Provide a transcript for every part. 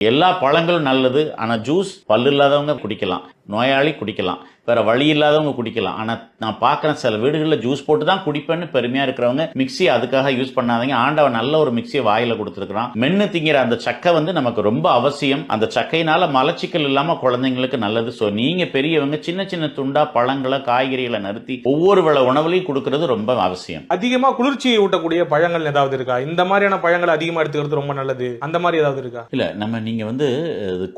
எல்லா பழங்களும் நல்லது ஆனால் ஜூஸ் பல்லு இல்லாதவங்க குடிக்கலாம் நோயாளி குடிக்கலாம். வேற வழி இல்லாதவங்க குடிக்கலாம். ஆனால் நான் பார்க்குறேன் சில வீடுகளில் ஜூஸ் போட்டு தான் குடிப்பேன்னு பெருமையாக இருக்கிறவங்க மிக்ஸி அதுக்காக யூஸ் பண்ணாதீங்க. ஆண்டவன் நல்ல ஒரு மிக்ஸியை வாயில் கொடுத்துருக்குறான். மென்று திங்கிற அந்த சக்கை வந்து நமக்கு ரொம்ப அவசியம். அந்த சக்கையினால மலச்சிக்கல் இல்லாமல் குழந்தைங்களுக்கு நல்லது. ஸோ நீங்கள் பெரியவங்க சின்ன சின்ன துண்டா பழங்களை காய்கறிகளை நிறுத்தி ஒவ்வொரு வேளை உணவுலையும் கொடுக்கறது ரொம்ப அவசியம். அதிகமா குளிர்ச்சியை ஊட்டக்கூடிய பழங்கள் ஏதாவது இருக்கா? இந்த மாதிரியான பழங்களை அதிகமா எடுத்துக்கிறது ரொம்ப நல்லது. அந்த மாதிரி ஏதாவது இருக்கா? இல்ல நம்ம நீங்க வந்து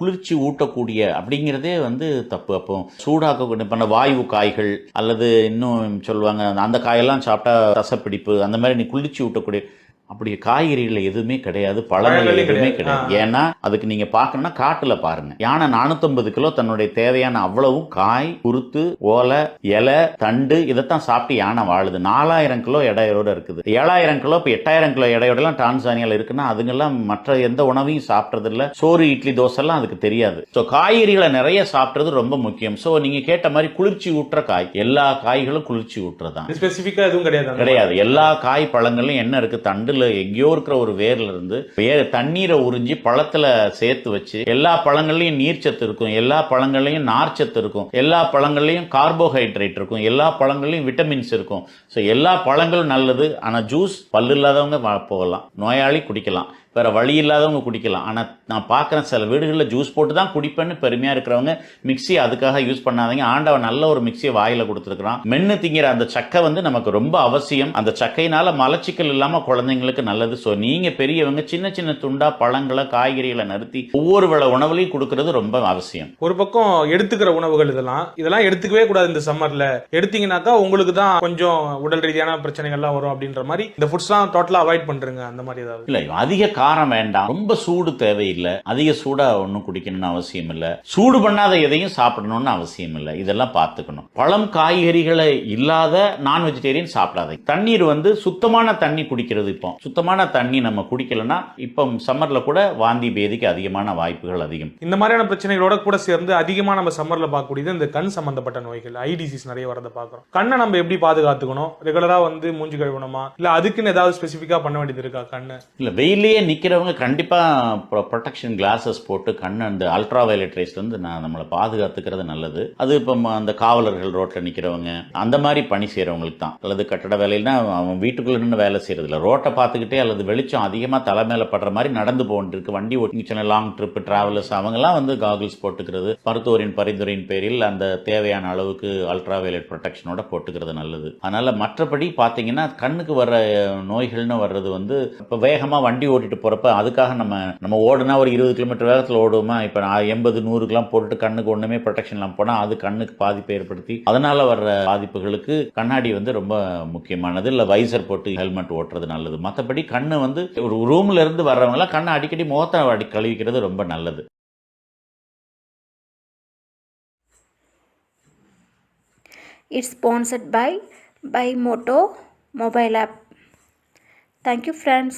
குளிர்ச்சி ஊட்டக்கூடிய அப்படிங்கிறதே வந்து தப்பு. அப்போ சூடாக்க பண்ண வாயு காய்கள் அல்லது இன்னும் சொல்லுவாங்க அந்த காயெல்லாம் சாப்பிட்டா ரசப்பிடிப்பு அந்த மாதிரி நீ குளிர்ச்சி ஊட்டக்கூடிய அப்படி காய்கறிகள் எதுவுமே கிடையாது பழங்கள் எதுவுமே கிடையாது. ஏன்னா அதுக்கு நீங்க பார்க்கணும்னா காட்டுல பாருங்க. யானை 450 கிலோ தன்னுடைய தேவையான அவ்வளவும் காய் குருத்து ஓலை இலை தண்டு இதைத்தான் சாப்பிட்டு யானை வாழுது. நாலாயிரம் கிலோ எடையோட இருக்குது. ஏழாயிரம் கிலோ இப்போ எட்டாயிரம் கிலோ எடையோட எல்லாம் டான்சானியால இருக்குன்னா அதுங்கெல்லாம் மற்ற எந்த உணவையும் சாப்பிட்றது இல்ல சோறு இட்லி தோசை எல்லாம் அதுக்கு தெரியாது. ஸோ காய்கறிகளை நிறைய சாப்பிட்றது ரொம்ப முக்கியம். ஸோ நீங்க கேட்ட மாதிரி குளிர்ச்சி ஊட்டுற காய் எல்லா காய்களும் குளிர்ச்சி ஊட்டுறதுதான் ஸ்பெசிபிக்கா எதுவும் கிடையாது கிடையாது. எல்லா காய் பழங்கள்லயும் என்ன இருக்கு? தண்டுல எங்கேயோ இருக்கிற ஒரு வேர்ல இருந்து வேற தண்ணீரை உறிஞ்சி பழத்துல சேர்த்து வச்சு எல்லா பழங்கள்லையும் நீர்ச்சத்து இருக்கும். எல்லா பழங்கள்லையும் நார்ச்சத்து இருக்கும். எல்லா பழங்கள்லையும் கார்போஹைட்ரேட் இருக்கும். எல்லா பழங்கள்லையும் விட்டமின்ஸ் இருக்கும். ஸோ எல்லா பழங்களும் நல்லது. ஆனால் ஜூஸ் பல்லு இல்லாதவங்க போகலாம். நோயாளி குடிக்கலாம். வேற வழி இல்லாதவங்க குடிக்கலாம். ஆனா நான் பார்க்குறேன் சில வீடுகளில் ஜூஸ் போட்டு தான் குடிப்பேன்னு பெருமையா இருக்கிறவங்க மிக்ஸி அதுக்காக யூஸ் பண்ணாதீங்க. ஆண்டவன் நல்ல ஒரு மிக்ஸியை வாயில கொடுத்துருக்கான் மென்று திங்கிற அந்த சக்கை வந்து நமக்கு ரொம்ப அவசியம். அந்த சக்கையினால மலச்சிக்கல் இல்லாம குழந்தைங்களுக்கு நல்லது. ஸோ நீங்க பெரியவங்க சின்ன சின்ன துண்டா பழங்களை காய்கறிகளை நிறுத்தி ஒவ்வொரு வேளை உணவுலையும் கொடுக்கறது ரொம்ப அவசியம். ஒரு பக்கம் எடுத்துக்கிற உணவுகள் இதெல்லாம். இதெல்லாம் எடுத்துக்கவே கூடாது இந்த சம்மர்ல எடுத்தீங்கன்னாக்கா உங்களுக்கு தான் கொஞ்சம் உடல் ரீதியான பிரச்சனைகள்லாம் வரும் அப்படின்ற மாதிரி இந்த ஃபுட்ஸ்லாம் டோட்டலா அவாய்ட் பண்றீங்க. அந்த மாதிரி ஏதாவது. இல்ல அதிக காரம் வேண்டாம். ரொம்ப சூடு தேவையில்லை. அதிக சூடா ஒன்றும் குடிக்கணும்னு அவசியம் இல்லை. சூடு பண்ணாத எதையும் சாப்பிடணும்னு அவசியம் இல்லை. இதெல்லாம் பார்த்துக்கணும். பழம் காய்கறிகளை இல்லாத நான் வெஜிடேரியன் சாப்பிடாதீங்க. தண்ணீர் வந்து சுத்தமான தண்ணி குடிக்கிறது இப்போ. சுத்தமான தண்ணி நம்ம குடிக்கலன்னா இப்போ சம்மர்ல கூட வாந்தி பேதிக்கு அதிகமான வாய்ப்புகள் அதிகம். இந்த மாதிரியான பிரச்சனைகளோட கூட சேர்ந்து அதிகமா நம்ம சம்மர்ல பார்க்கக்கூடியது இந்த கண் சம்பந்தப்பட்ட நோய்கள் ஐ டிசீஸ் நிறைய வரத பாக்குறோம் கண்ணை நம்ம எப்படி பாதுகாத்துக்கணும்? ரெகுலரா வந்து மூஞ்சி கழுவணுமா? இல்ல அதுக்குன்னு ஏதாவது ஸ்பெசிஃபிக்கா பண்ண வேண்டியது இருக்கா கண்ணு? இல்ல வெயிலே நிற்கிறவங்க கண்டிப்பாக ப்ரொடெக்ஷன் கிளாஸஸ் போட்டு கண் அந்த அல்ட்ரா வயலட் ரேஸ்லேருந்து நான் நம்மளை பாதுகாத்துக்கிறது நல்லது. அது இப்போ அந்த காவலர்கள் ரோட்டில் நிற்கிறவங்க அந்த மாதிரி பணி செய்கிறவங்களுக்கு தான். அல்லது கட்டட வேலையில்னா அவன் வீட்டுக்குள்ளே நின்று வேலை செய்கிறதில்ல ரோட்டை பார்த்துக்கிட்டே அல்லது வெளிச்சம் அதிகமாக தலை மேலே படுற மாதிரி நடந்து போகிட்டு வண்டி ஓட்டி சின்ன லாங் ட்ரிப் ட்ராவலர்ஸ் அவங்கெல்லாம் வந்து காகிள்ஸ் போட்டுக்கிறது மருத்துவரின் பரிந்துரையின் பேரில் அந்த தேவையான அளவுக்கு அல்ட்ரா வயலட் ப்ரொடெக்ஷனோட போட்டுக்கிறது நல்லது. அதனால் மற்றபடி பார்த்தீங்கன்னா கண்ணுக்கு வர நோய்கள்னு வர்றது வந்து இப்போ வேகமாக வண்டி ஓட்டிட்டு போகிறப்ப அதுக்காக நம்ம நம்ம ஓடுனா ஒரு இருபது கிலோமீட்டர் வேகத்தில் ஓடுவோமா இப்போ நான் எண்பது நூறுக்கெல்லாம் போட்டுட்டு கண்ணுக்கு ஒன்றுமே ப்ரொடெக்ஷன் இல்லாமல் போனால் அது கண்ணுக்கு பாதிப்பை ஏற்படுத்தி அதனால் வர்ற பாதிப்புகளுக்கு கண்ணாடி வந்து ரொம்ப முக்கியமானது இல்லை வைசர் போட்டு ஹெல்மெட் ஓட்டுறது நல்லது மற்றபடி கண்ணு வந்து ஒரு ரூம்ல இருந்து வர்றவங்களாம் கண்ணை அடிக்கடி முகத்தை அடி கழுவிக்கிறது ரொம்ப நல்லது It's sponsored by Bimoto mobile app. Thank you friends.